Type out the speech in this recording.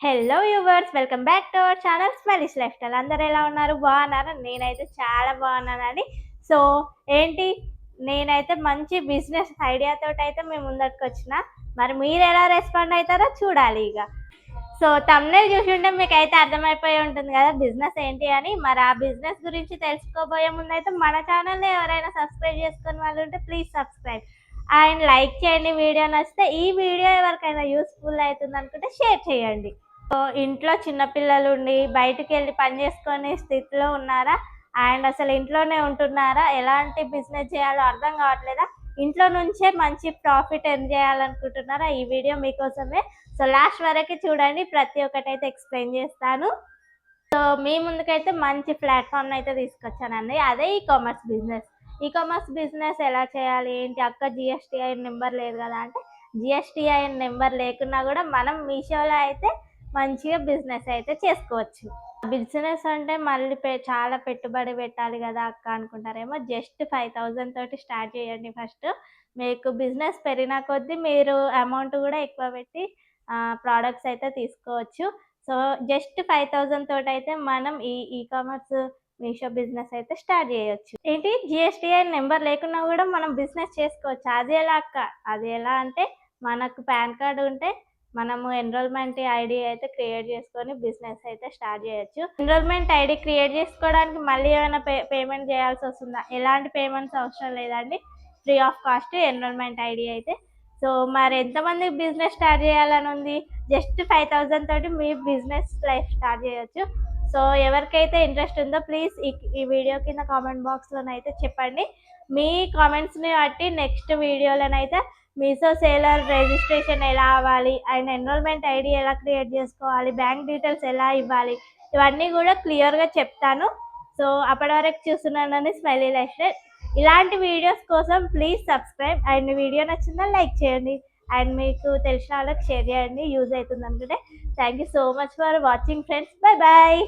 Hello yours welcome back to our channel smilish life style అందరు ఎలా ఉన్నారు? బాగున్నారా? నేనైతే చాలా బాగున్నానండి. సో ఏంటి? నేనైతే మంచి బిజినెస్ ఐడియాతో అయితే మేము ముందరికి వచ్చిన. మరి మీరు ఎలా రెస్పాండ్ అవుతారో చూడాలి ఇక. సో తమ్నే చూసింటే మీకు అయితే అర్థమైపోయి ఉంటుంది కదా బిజినెస్ ఏంటి అని. మరి ఆ బిజినెస్ గురించి తెలుసుకోబోయే ముందు అయితే మన ఛానల్ని ఎవరైనా సబ్స్క్రైబ్ చేసుకుని వాళ్ళు ఉంటే ప్లీజ్ సబ్స్క్రైబ్ అండ్ లైక్ చేయండి వీడియో నచ్చితే ఈ వీడియో ఎవరికైనా యూస్ఫుల్ అవుతుంది అనుకుంటే షేర్ చేయండి. ఇంట్లో చిన్నపిల్లలు ఉండి బయటికి వెళ్ళి పని చేసుకునే స్థితిలో ఉన్నారా? అండ్ అసలు ఇంట్లోనే ఉంటున్నారా? ఎలాంటి బిజినెస్ చేయాలో అర్థం కావట్లేదా? ఇంట్లో నుంచే మంచి ప్రాఫిట్ ఎర్న్ చేయాలనుకుంటున్నారా? ఈ వీడియో మీకోసమే. సో లాస్ట్ వరకు చూడండి. ప్రతి ఒక్కటి అయితే ఎక్స్ప్లెయిన్ చేస్తాను. సో మీ ముందుకైతే మంచి ప్లాట్ఫామ్ అయితే తీసుకొచ్చానండి. అదే E commerce business. E commerce business ఎలా చేయాలి? ఏంటి? అక్క జిఎస్టీఐ నెంబర్ లేదు కదా అంటే జిఎస్టీఐ నెంబర్ లేకున్నా కూడా మనం మీషోలో అయితే మంచిగా బిజినెస్ అయితే చేసుకోవచ్చు. బిజినెస్ అంటే మళ్ళీ చాలా పెట్టుబడి పెట్టాలి కదా అక్క అనుకుంటారేమో. జస్ట్ ఫైవ్ థౌజండ్ తోటి స్టార్ట్ చేయండి ఫస్ట్. మీకు బిజినెస్ పెరిగిన కొద్దీ మీరు అమౌంట్ కూడా ఎక్కువ పెట్టి ప్రోడక్ట్స్ అయితే తీసుకోవచ్చు. సో జస్ట్ ఫైవ్ థౌజండ్ తోటి అయితే మనం ఈ ఈ కామర్స్ మీషో బిజినెస్ అయితే స్టార్ట్ చేయొచ్చు. ఏంటి? జిఎస్టిఐ నెంబర్ లేకున్నా కూడా మనం బిజినెస్ చేసుకోవచ్చు. అది ఎలా అక్క? అది ఎలా అంటే మనకు పాన్ కార్డు ఉంటే మనము ఎన్రోల్మెంట్ ఐడి అయితే క్రియేట్ చేసుకొని బిజినెస్ అయితే స్టార్ట్ చేయొచ్చు. ఎన్రోల్మెంట్ ఐడి క్రియేట్ చేసుకోవడానికి మళ్ళీ ఏమైనా పే పేమెంట్ చేయాల్సి వస్తుందా? ఎలాంటి పేమెంట్స్ అవసరం లేదండి. Free of cost enrollment ID అయితే. సో మరి ఎంతమంది బిజినెస్ స్టార్ట్ చేయాలని ఉంది? జస్ట్ ఫైవ్ థౌజండ్ తోటి మీ బిజినెస్ లైఫ్ స్టార్ట్ చేయొచ్చు. సో ఎవరికైతే ఇంట్రెస్ట్ ఉందో ప్లీజ్ ఈ వీడియో కింద కామెంట్ బాక్స్లోనైతే చెప్పండి. మీ కామెంట్స్ని బట్టి నెక్స్ట్ వీడియోలోనైతే మీసో సేలర్ రిజిస్ట్రేషన్ ఎలా అవ్వాలి అండ్ ఎన్రోల్మెంట్ ఐడి ఎలా క్రియేట్ చేసుకోవాలి బ్యాంక్ డీటెయిల్స్ ఎలా ఇవ్వాలి ఇవన్నీ కూడా క్లియర్గా చెప్తాను. సో అప్పటి వరకు చూస్తున్నానని స్మైలీ లైఫ్ ఇలాంటి వీడియోస్ కోసం ప్లీజ్ సబ్స్క్రైబ్ అండ్ వీడియో నచ్చిందా లైక్ చేయండి. అండ్ మీకు తెలిసిన వాళ్ళకి షేర్ చేయండి. యూజ్ అవుతుంది అనుకుంటే thank you so much for watching friends bye bye